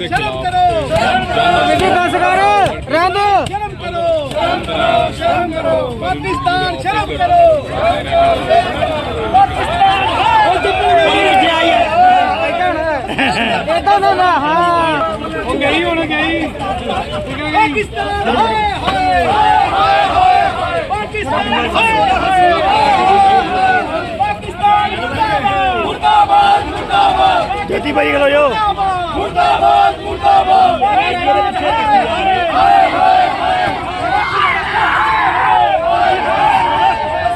ਕੇ ਚਲਾਓ ਦਿੱਲੀ ਦਾ ਸਰਕਾਰ ਰਹਿਣ ਦਿਓ ਸ਼ਰਮ ਕਰੋ ਸ਼ਰਮ ਕਰੋ ਸ਼ਰਮ ਕਰੋ। ਪਾਕਿਸਤਾਨ ਸ਼ਰਮ ਕਰੋ। ਪਾਕਿਸਤਾਨ ਹਾਂ ਜਿੱਤੂਗੇ ਜੀ ਆਈ ਹੈ ਇਦਾਂ ਨਾ ਨਾ ਹਾਂ। ਉਹ ਗਈ ਹੁਣ ਗਈ। ਪਾਕਿਸਤਾਨ ਹਾਏ ਹਾਏ ਹਾਏ ਹਾਏ ਪਾਕਿਸਤਾਨ ਹਾਏ ਹਾਏ ਜੋਤੀ ਭਾਈ ਖਲੋ ਜੋ ਮੁਰਦਾਬਾਦ ਮੁਰਦਾਬਾਦ। ਹਾਏ ਹਾਏ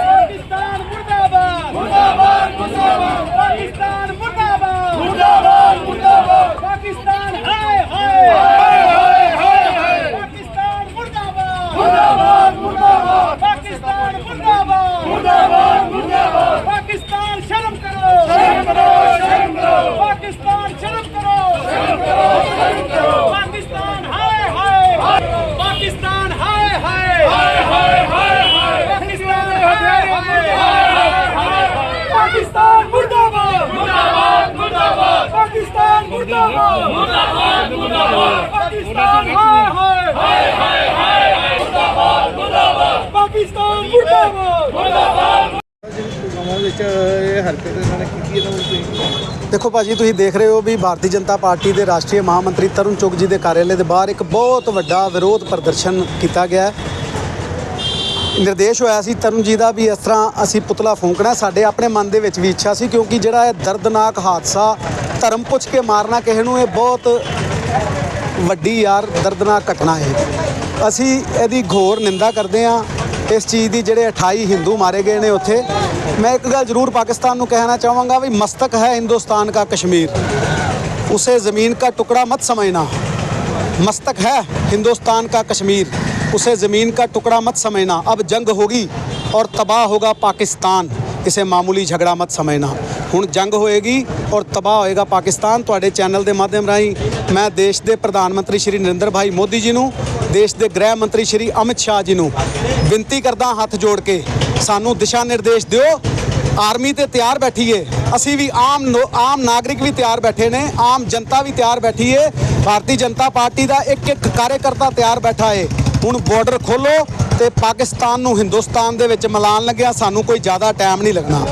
ਪਾਕਿਸਤਾਨ ਮੁਰਦਾਬਾਦ ਮੁਰਦਾਬਾਦ ਮੁਰਦਾਬਾਦ ਪਾਕਿਸਤਾਨ ਮੁਰਦਾਬਾਦ ਮੁਰਦਾਬਾਦ ਮੁਰਦਾਬਾਦ ਪਾਕਿਸਤਾਨ ਹਾਏ ਹਾਏ ਹਾਏ ਹਾਏ ਪਾਕਿਸਤਾਨ ਮੁਰਦਾਬਾਦ ਮੁਰਦਾਬਾਦ ਮੁਰਦਾਬਾਦ ਪਾਕਿਸਤਾਨ ਮੁਰਦਾਬਾਦ ਮੁਰਦਾਬਾਦ ਮੁਰਦਾਬਾਦ ਪਾਕਿਸਤਾਨ ਸ਼ਰਮ ਕਰੋ ਸ਼ਰਮ ਕਰੋ ਸ਼ਰਮ ਕਰੋ ਪਾਕਿਸਤਾਨ ਸ਼ਰਮ ਕਰੋ ਸ਼ਰਮ ਕਰੋ ਸ਼ਰਮ ਕਰੋ ਪਾਕਿਸਤਾਨ ਹਾਏ ਹਾਏ ਪਾਕਿਸਤਾਨ ਹਾਏ ਹਾਏ ਹਾਏ ਹਾਏ ਹਾਏ ਪਾਕਿਸਤਾਨ ਹਾਏ ਹਾਏ ਪਾਕਿਸਤਾਨ ਮੁਰਦਾਬਾਦ ਮੁਰਦਾਬਾਦ ਮੁਰਦਾਬਾਦ ਪਾਕਿਸਤਾਨ ਮੁਰਦਾਬਾਦ ਮੁਰਦਾਬਾਦ। ਮੁਰਦਾਬਾਦ। ਪਾਕਿਸਤਾਨ ਹਾਏ ਹਾਏ ਹਾਏ ਹਾਏ ਮੁਰਦਾਬਾਦ ਮੁਰਦਾਬਾਦ। ਪਾਕਿਸਤਾਨ ਮੁਰਦਾਬਾਦ। ਮੁਰਦਾਬਾਦ ਵਿੱਚ ਇਹ ਹਰਕਤ ਇਹਨਾਂ ਨੇ ਕੀਤੀ ਇਹਨਾਂ ਨੂੰ ਤੁਸੀਂ ਦੇਖੋ ਭਾਜੀ ਤੁਸੀਂ ਦੇਖ ਰਹੇ ਹੋ ਵੀ ਭਾਰਤੀ ਜਨਤਾ ਪਾਰਟੀ ਦੇ ਰਾਸ਼ਟਰੀ ਮਹਾਮੰਤਰੀ ਤਰੁਣ ਚੁੱਗ ਜੀ ਦੇ ਕਾਰਿਆਲੇ ਦੇ ਬਾਹਰ ਇੱਕ ਬਹੁਤ ਵੱਡਾ ਵਿਰੋਧ ਪ੍ਰਦਰਸ਼ਨ ਕੀਤਾ ਗਿਆ ਹੈ। ਨਿਰਦੇਸ਼ ਹੋਇਆ ਸੀ ਤਰੁਣ ਜੀ ਦਾ ਵੀ ਇਸ ਤਰ੍ਹਾਂ ਅਸੀਂ ਪੁਤਲਾ ਫੂਕਣਾ ਸਾਡੇ ਆਪਣੇ ਮਨ ਦੇ ਵਿੱਚ ਵੀ ਇੱਛਾ ਸੀ ਕਿਉਂਕਿ ਜਿਹੜਾ ਇਹ ਦਰਦਨਾਕ ਹਾਦਸਾ ਧਰਮ ਪੁੱਛ ਕੇ ਮਾਰਨਾ ਕਿਸੇ ਨੂੰ ਇਹ ਬਹੁਤ ਵੱਡੀ ਯਾਰ ਦਰਦਨਾਕ ਘਟਨਾ ਹੈ ਅਸੀਂ ਇਹਦੀ ਘੋਰ ਨਿੰਦਾ ਕਰਦੇ ਹਾਂ ਇਸ ਚੀਜ਼ ਦੀ ਜਿਹੜੇ 28 ਹਿੰਦੂ ਮਾਰੇ ਗਏ ਨੇ ਉੱਥੇ ਮੈਂ ਇੱਕ ਗੱਲ ਜ਼ਰੂਰ ਪਾਕਿਸਤਾਨ ਨੂੰ ਕਹਿਣਾ ਚਾਹਾਂਗਾ ਵੀ ਮਸਤਕ ਹੈ ਹਿੰਦੁਸਤਾਨ का कश्मीर उसे ज़मीन का टुकड़ा मत समझना मस्तक है हिंदुस्तान का कश्मीर उसे ज़मीन का टुकड़ा मत समझना अब जंग होगी और तबाह होगा पाकिस्तान इसे मामूली झगड़ा मत समझना ਹੁਣ ਜੰਗ ਹੋਏਗੀ ਔਰ ਤਬਾਹ ਹੋਏਗਾ ਪਾਕਿਸਤਾਨ ਤੁਹਾਡੇ ਚੈਨਲ ਦੇ ਮਾਧਿਅਮ ਰਾਹੀਂ ਮੈਂ ਦੇਸ਼ ਦੇ ਪ੍ਰਧਾਨ ਮੰਤਰੀ ਸ਼੍ਰੀ ਨਰਿੰਦਰ ਭਾਈ ਮੋਦੀ ਜੀ ਨੂੰ ਦੇਸ਼ ਦੇ ਗ੍ਰਹਿ ਮੰਤਰੀ ਸ਼੍ਰੀ ਅਮਿਤ ਸ਼ਾਹ ਜੀ ਨੂੰ ਬੇਨਤੀ ਕਰਦਾ ਹੱਥ ਜੋੜ ਕੇ ਸਾਨੂੰ ਦਿਸ਼ਾ ਨਿਰਦੇਸ਼ ਦਿਓ ਆਰਮੀ ਤੇ ਤਿਆਰ ਬੈਠੀਏ ਅਸੀਂ ਵੀ ਆਮ ਨੋ- ਆਮ ਨਾਗਰਿਕ ਵੀ ਤਿਆਰ ਬੈਠੇ ਨੇ ਆਮ ਜਨਤਾ ਵੀ ਤਿਆਰ ਬੈਠੀ ਏ ਭਾਰਤੀ ਜਨਤਾ ਪਾਰਟੀ ਦਾ ਇੱਕ ਇੱਕ ਕਾਰਜਕਰਤਾ ਤਿਆਰ ਬੈਠਾ ਏ ਹੁਣ ਬਾਰਡਰ ਖੋਲੋ ਤੇ ਪਾਕਿਸਤਾਨ ਨੂੰ ਹਿੰਦੁਸਤਾਨ ਦੇ ਵਿੱਚ ਮਿਲਾਨ ਲੱਗਿਆ। ਸਾਨੂੰ ਕੋਈ ਜ਼ਿਆਦਾ ਟਾਈਮ ਨਹੀਂ ਲੱਗਣਾ।